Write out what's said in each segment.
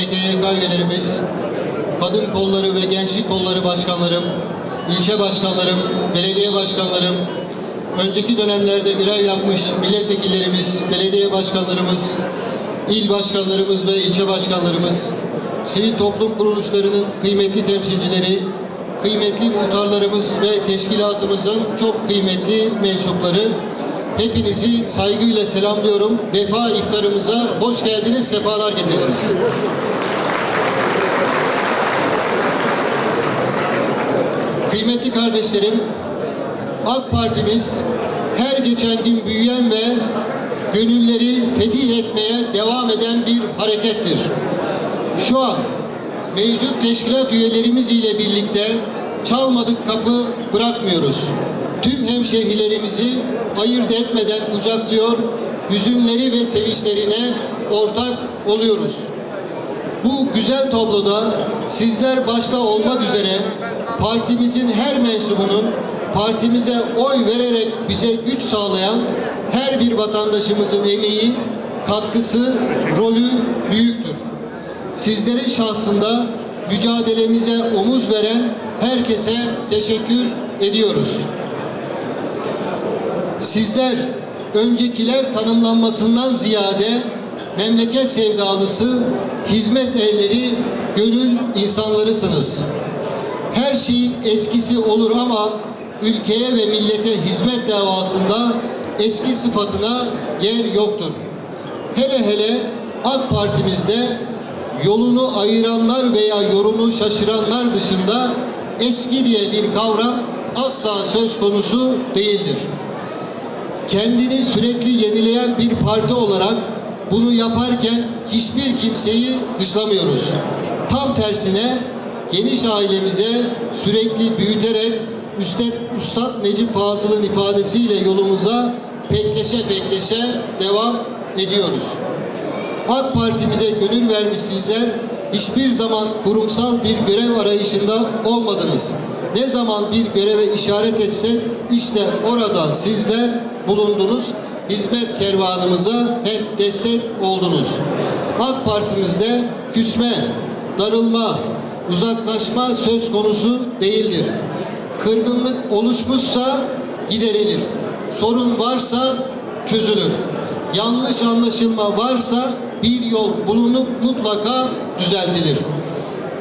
MKYK üyelerimiz, Kadın Kolları ve Gençlik Kolları Başkanlarım, ilçe başkanlarım, belediye başkanlarım, önceki dönemlerde görev yapmış milletvekillerimiz, belediye başkanlarımız, il başkanlarımız ve ilçe başkanlarımız, sivil toplum kuruluşlarının kıymetli temsilcileri, kıymetli muhtarlarımız ve teşkilatımızın çok kıymetli mensupları, hepinizi saygıyla selamlıyorum. Vefa iftarımıza hoş geldiniz, sefalar getirdiniz. Kıymetli kardeşlerim, AK Partimiz her geçen gün büyüyen ve gönülleri fetih etmeye devam eden bir harekettir. Şu an mevcut teşkilat üyelerimiz ile birlikte çalmadık kapı bırakmıyoruz. Tüm hemşehrilerimizi ayırt etmeden kucaklıyor, hüzünleri ve sevinçlerine ortak oluyoruz. Bu güzel tabloda sizler başta olmak üzere partimizin her mensubunun partimize oy vererek bize güç sağlayan her bir vatandaşımızın emeği, katkısı, rolü büyüktür. Sizlerin şahsında mücadelemize omuz veren herkese teşekkür ediyoruz. Sizler öncekiler tanımlanmasından ziyade memleket sevdalısı, hizmet erleri, gönül insanlarısınız. Her şeyin eskisi olur ama ülkeye ve millete hizmet davasında eski sıfatına yer yoktur. Hele hele AK Partimizde yolunu ayıranlar veya yolunu şaşıranlar dışında eski diye bir kavram asla söz konusu değildir kendini sürekli yenileyen bir parti olarak bunu yaparken hiçbir kimseyi dışlamıyoruz. Tam tersine geniş ailemize sürekli büyüterek Üstad, Üstad Necip Fazıl'ın ifadesiyle yolumuza pekleşe pekleşe devam ediyoruz. AK Partimize gönül vermişsizler hiçbir zaman kurumsal bir görev arayışında olmadınız. Ne zaman bir göreve işaret etsek işte orada sizler bulundunuz. Hizmet kervanımıza hep destek oldunuz. AK Partimizde küsme, darılma, uzaklaşma söz konusu değildir. Kırgınlık oluşmuşsa giderilir. Sorun varsa çözülür. Yanlış anlaşılma varsa bir yol bulunup mutlaka düzeltilir.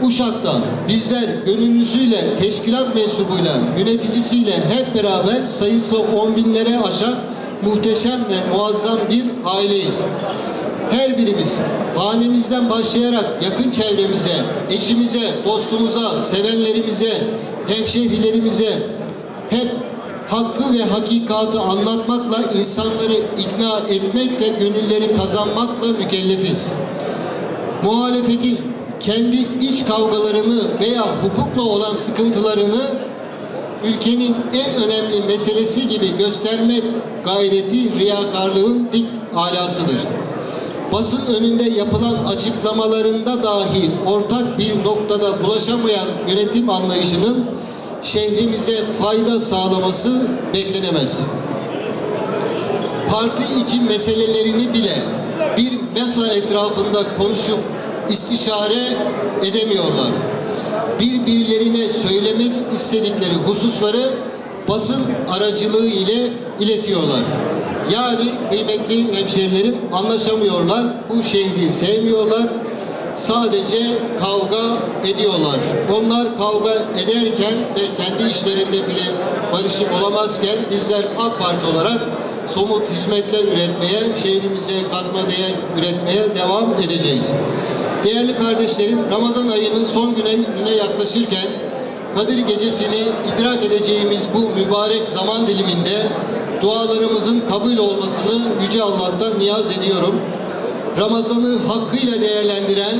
Uşak'ta bizler gönüllüsüyle, teşkilat mensubuyla, yöneticisiyle hep beraber sayısı on binlere aşan muhteşem ve muazzam bir aileyiz. Her birimiz hanemizden başlayarak yakın çevremize, eşimize, dostumuza, sevenlerimize, hemşehrilerimize hep hakkı ve hakikatı anlatmakla insanları ikna etmekle gönülleri kazanmakla mükellefiz. Muhalefetin kendi iç kavgalarını veya hukukla olan sıkıntılarını ülkenin en önemli meselesi gibi gösterme gayreti riyakarlığın dik alasıdır. Basın önünde yapılan açıklamalarında dahi ortak bir noktada bulaşamayan yönetim anlayışının şehrimize fayda sağlaması beklenemez. Parti içi meselelerini bile bir mesa etrafında konuşup istişare edemiyorlar. Birbirlerine söylemek istedikleri hususları basın aracılığı ile iletiyorlar. Yani kıymetli hemşerilerim anlaşamıyorlar. Bu şehri sevmiyorlar. Sadece kavga ediyorlar. Onlar kavga ederken ve kendi işlerinde bile barışık olamazken bizler AK Parti olarak somut hizmetler üretmeye, şehrimize katma değer üretmeye devam edeceğiz. Değerli kardeşlerim, Ramazan ayının son gününe yaklaşırken Kadir Gecesi'ni idrak edeceğimiz bu mübarek zaman diliminde dualarımızın kabul olmasını Yüce Allah'tan niyaz ediyorum. Ramazan'ı hakkıyla değerlendiren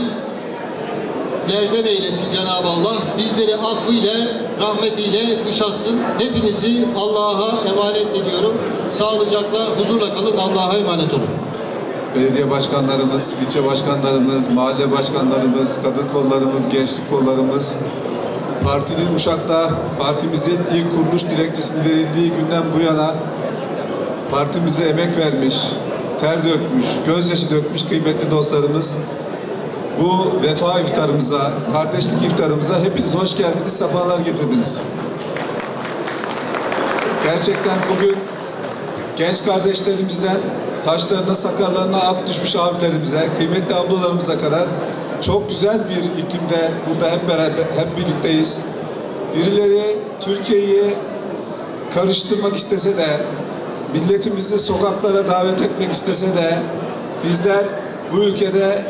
lerden eylesin Cenab-ı Allah. Bizleri affıyla, rahmetiyle kuşatsın. Hepinizi Allah'a emanet ediyorum. Sağlıcakla, huzurla kalın. Allah'a emanet olun. Belediye başkanlarımız, ilçe başkanlarımız, mahalle başkanlarımız, kadın kollarımız, gençlik kollarımız, partinin Uşak'ta partimizin ilk kuruluş dilekçesinin verildiği günden bu yana partimize emek vermiş, ter dökmüş, gözyaşı dökmüş kıymetli dostlarımız bu vefa iftarımıza, kardeşlik iftarımıza hepiniz hoş geldiniz, sefalar getirdiniz. Gerçekten bugün genç kardeşlerimizden saçlarına sakallarına ak düşmüş abilerimize, kıymetli ablalarımıza kadar çok güzel bir iklimde burada hep beraber, hep birlikteyiz. Birileri Türkiye'yi karıştırmak istese de, milletimizi sokaklara davet etmek istese de bizler bu ülkede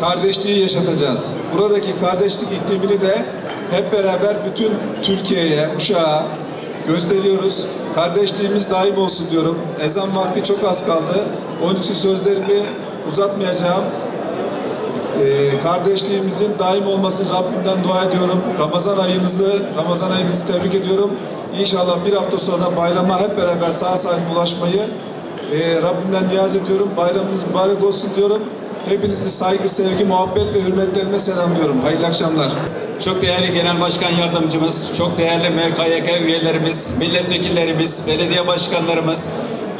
kardeşliği yaşatacağız. Buradaki kardeşlik iklimini de hep beraber bütün Türkiye'ye, Uşak'a gösteriyoruz. Kardeşliğimiz daim olsun diyorum. Ezan vakti çok az kaldı. Onun için sözlerimi uzatmayacağım. Ee, kardeşliğimizin daim olmasını Rabbimden dua ediyorum. Ramazan ayınızı, Ramazan ayınızı tebrik ediyorum. İnşallah bir hafta sonra bayrama hep beraber sağ salim ulaşmayı e, Rabbimden niyaz ediyorum. Bayramınız mübarek olsun diyorum. Hepinizi saygı, sevgi, muhabbet ve hürmetlerime selamlıyorum. Hayırlı akşamlar. Çok değerli Genel Başkan Yardımcımız, çok değerli MKYK üyelerimiz, milletvekillerimiz, belediye başkanlarımız,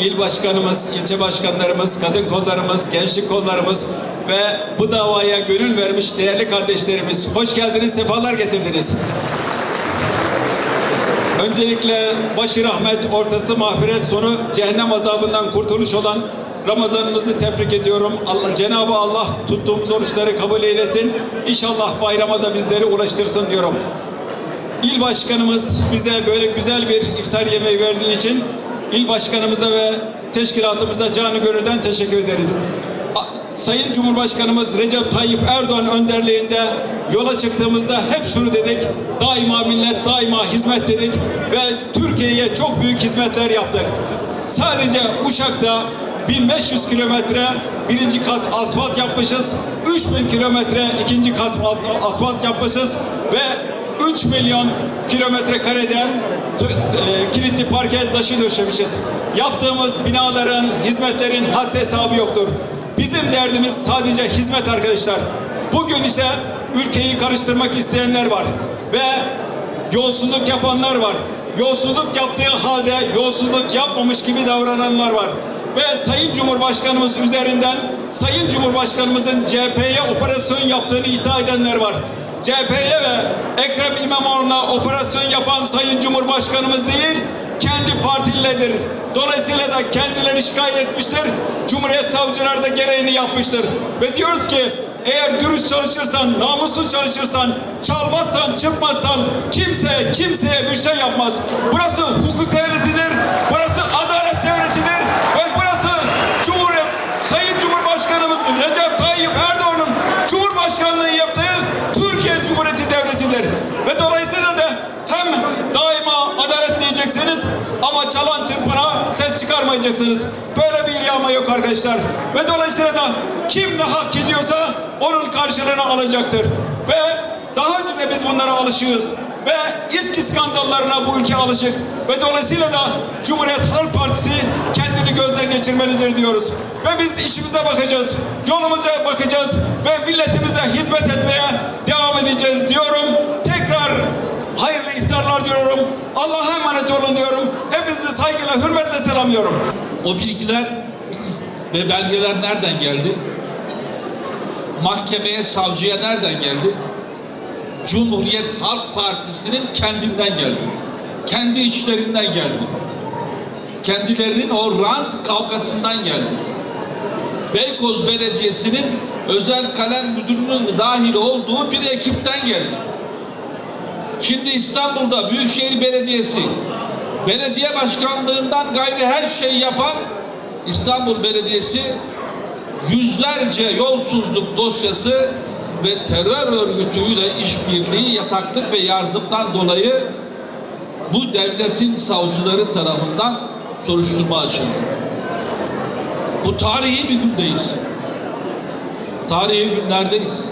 il başkanımız, ilçe başkanlarımız, kadın kollarımız, gençlik kollarımız ve bu davaya gönül vermiş değerli kardeşlerimiz hoş geldiniz, sefalar getirdiniz. Öncelikle başı rahmet, ortası mağfiret, sonu cehennem azabından kurtuluş olan Ramazanınızı tebrik ediyorum. Allah Cenabı Allah tuttuğumuz oruçları kabul eylesin. İnşallah bayrama da bizleri ulaştırsın diyorum. İl başkanımız bize böyle güzel bir iftar yemeği verdiği için il başkanımıza ve teşkilatımıza canı gönülden teşekkür ederim. A- Sayın Cumhurbaşkanımız Recep Tayyip Erdoğan önderliğinde yola çıktığımızda hep şunu dedik. Daima millet, daima hizmet dedik ve Türkiye'ye çok büyük hizmetler yaptık. Sadece Uşak'ta 1500 kilometre birinci kaz asfalt yapmışız. 3000 kilometre ikinci kaz asfalt yapmışız ve 3 milyon kilometre karede t- t- e, kilitli parke taşı döşemişiz. Yaptığımız binaların, hizmetlerin haddi hesabı yoktur. Bizim derdimiz sadece hizmet arkadaşlar. Bugün ise ülkeyi karıştırmak isteyenler var ve yolsuzluk yapanlar var. Yolsuzluk yaptığı halde yolsuzluk yapmamış gibi davrananlar var. Ve Sayın Cumhurbaşkanımız üzerinden Sayın Cumhurbaşkanımızın CHP'ye operasyon yaptığını iddia edenler var. CHP'ye ve Ekrem İmamoğlu'na operasyon yapan Sayın Cumhurbaşkanımız değil, kendi partileridir. Dolayısıyla da kendileri şikayet etmiştir. Cumhuriyet savcıları da gereğini yapmıştır. Ve diyoruz ki eğer dürüst çalışırsan, namuslu çalışırsan, çalmazsan, çırpmazsan kimse kimseye bir şey yapmaz. Burası hukuk devletidir. Burası adalet devletidir. Ve burası Cumhuriyet Sayın Cumhurbaşkanımızın Recep Tayyip Erdoğan'ın Cumhurbaşkanlığı yaptığı Türkiye Cumhuriyeti Devleti'dir. Ve dolayısıyla da hem daima adalet diyeceksiniz ama çalan çırpana ses çıkarmayacaksınız. Böyle bir yağma yok arkadaşlar. Ve dolayısıyla da kim ne hak ediyorsa onun karşılığını alacaktır. Ve daha önce de biz bunlara alışığız. Ve İSKİ skandallarına bu ülke alışık. Ve dolayısıyla da Cumhuriyet Halk Partisi kendini gözden geçirmelidir diyoruz. Ve biz işimize bakacağız. Yolumuza bakacağız. Ve milletimize hizmet etmeye devam edeceğiz diyorum. Tekrar hayırlı iftarlar diyorum. Allah'a emanet olun diyorum. Hepinizi saygıyla, hürmetle selamlıyorum. O bilgiler ve belgeler nereden geldi? Mahkemeye, savcıya nereden geldi? Cumhuriyet Halk Partisi'nin kendinden geldi. Kendi içlerinden geldi. Kendilerinin o rant kavgasından geldi. Beykoz Belediyesi'nin özel kalem müdürünün dahil olduğu bir ekipten geldi. Şimdi İstanbul'da Büyükşehir Belediyesi belediye başkanlığından gayri her şeyi yapan İstanbul Belediyesi yüzlerce yolsuzluk dosyası ve terör örgütüyle işbirliği, yataklık ve yardımdan dolayı bu devletin savcıları tarafından soruşturma açıldı. Bu tarihi bir gündeyiz. Tarihi günlerdeyiz.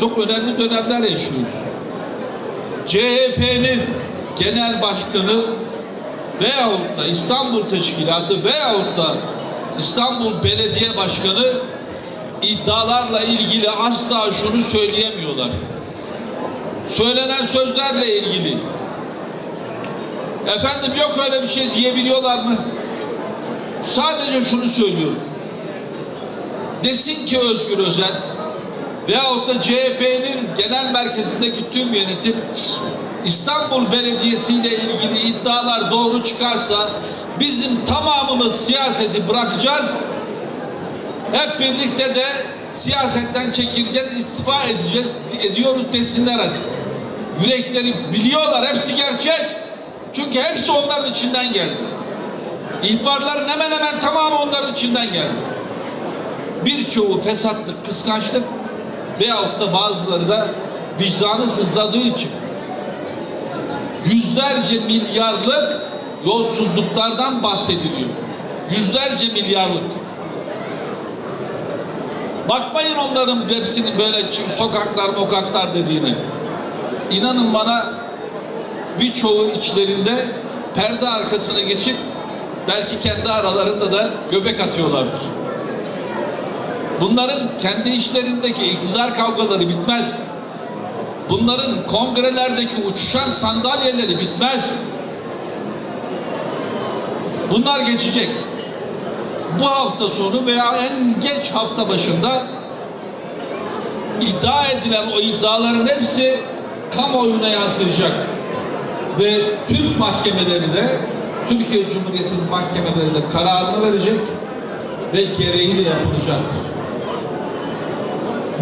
Çok önemli dönemler yaşıyoruz. CHP'nin genel başkanı veyahut da İstanbul Teşkilatı veyahut da İstanbul Belediye Başkanı iddialarla ilgili asla şunu söyleyemiyorlar. söylenen sözlerle ilgili. Efendim yok öyle bir şey diyebiliyorlar mı? Sadece şunu söylüyorum. Desin ki Özgür Özel veyahut da CHP'nin genel merkezindeki tüm yönetim İstanbul Belediyesi ile ilgili iddialar doğru çıkarsa bizim tamamımız siyaseti bırakacağız. Hep birlikte de siyasetten çekileceğiz, istifa edeceğiz, ediyoruz desinler hadi. Yürekleri biliyorlar, hepsi gerçek. Çünkü hepsi onların içinden geldi. İhbarların hemen hemen tamamı onların içinden geldi. Birçoğu fesatlık, kıskançlık veyahut da bazıları da vicdanı sızladığı için yüzlerce milyarlık yolsuzluklardan bahsediliyor. Yüzlerce milyarlık. Bakmayın onların hepsinin böyle sokaklar mokaklar dediğine. İnanın bana birçoğu içlerinde perde arkasına geçip belki kendi aralarında da göbek atıyorlardır. Bunların kendi işlerindeki iktidar kavgaları bitmez. Bunların kongrelerdeki uçuşan sandalyeleri bitmez. Bunlar geçecek. Bu hafta sonu veya en geç hafta başında iddia edilen o iddiaların hepsi kamuoyuna yansıyacak. Ve Türk mahkemeleri de Türkiye Cumhuriyeti'nin mahkemeleri de kararını verecek ve gereği de yapılacaktır.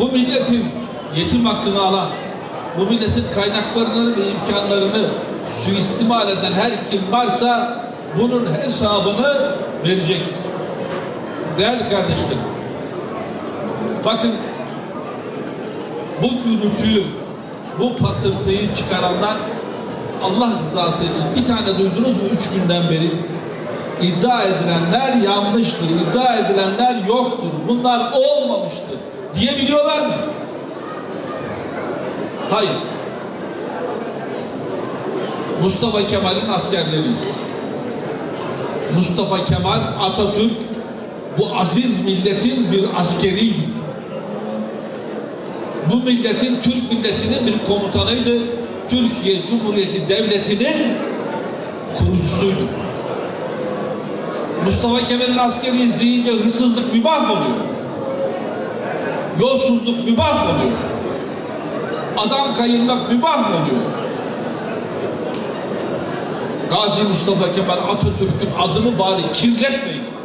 Bu milletin yetim hakkını alan, bu milletin kaynaklarını ve imkanlarını suistimal eden her kim varsa bunun hesabını verecektir. Değerli kardeşlerim, bakın bu gürültüyü, bu patırtıyı çıkaranlar Allah rızası için bir tane duydunuz mu üç günden beri? İddia edilenler yanlıştır, iddia edilenler yoktur, bunlar olmamıştır diyebiliyorlar mı? Hayır. Mustafa Kemal'in askerleriyiz. Mustafa Kemal Atatürk bu aziz milletin bir askeriydi. Bu milletin, Türk milletinin bir komutanıydı. Türkiye Cumhuriyeti Devleti'nin kurucusuydu. Mustafa Kemal'in askeriyiz deyince hırsızlık mübah mı oluyor? Yolsuzluk mübah mı oluyor? Adam kayırmak mübah mı oluyor? Gazi Mustafa Kemal Atatürk'ün adını bari kirletmeyin.